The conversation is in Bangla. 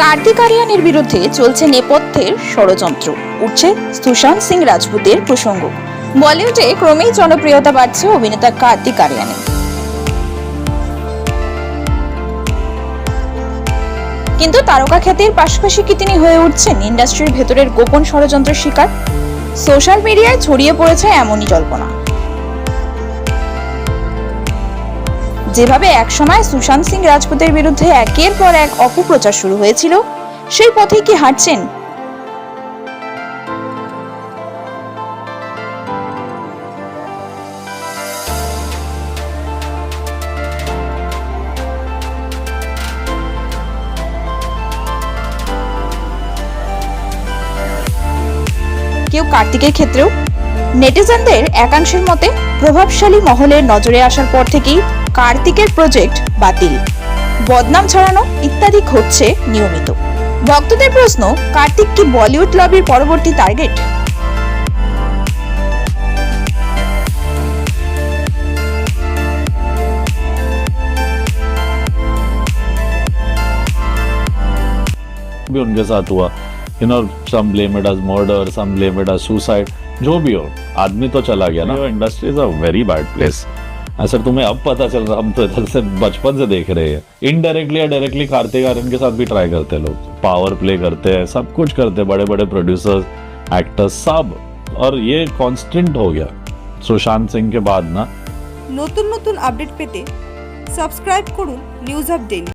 কার্তিক আরিয়ানের বিরুদ্ধে চলছে নেপথ্যের ষড়যন্ত্র। উঠছে সুশান্ত সিং রাজপুতের প্রসঙ্গ। বলিউডে ক্রমেই জনপ্রিয়তা বাড়ছে অভিনেতা কার্তিক আরিয়ানের। কিন্তু তারকা খ্যাতির পাশাপাশি কি তিনি হয়ে উঠছেন ইন্ডাস্ট্রির ভেতরের গোপন ষড়যন্ত্রের শিকার? সোশ্যাল মিডিয়ায় ছড়িয়ে পড়েছে এমনই জল্পনা। যেভাবে একসময় সুশান্ত সিং রাজপুতের বিরুদ্ধে একের পর এক অপপ্রচার শুরু হয়েছিল, সেই পথেই কি হাঁটছেন? কেউ কার্তিকের ক্ষেত্রেও? নেটিজেনদের একাংশের মতে প্রভাবশালী মহলের নজরে আসার পর থেকেই কার্তিকের প্রজেক্ট বাতিল বদনাম ছড়ানো ইত্যাদি ঘটছে নিয়মিত ভক্তদের প্রশ্ন কার্তিক কি বলিউড লবির পরবর্তী টার্গেট भी उनके साथ हुआ you know some blame it as murder some blame it as suicide जो भी हो आदमी तो चला गया ना industry is a very bad place sir तुम्हें अब पता चल रहा हम तो इधर से बचपन से देख रहे हैं इनडायरेक्टली या डायरेक्टली कार्तिक आर्यन के साथ भी ट्राई करते हैं लोग पावर प्ले करते हैं सब कुछ करते हैं बड़े बड़े प्रोड्यूसर्स एक्टर्स सब और ये कांस्टेंट हो गया सुशांत सिंह के बाद ना নতুন নতুন আপডেট পেতে সাবস্ক্রাইব করুন নিউজ আপ ডেলি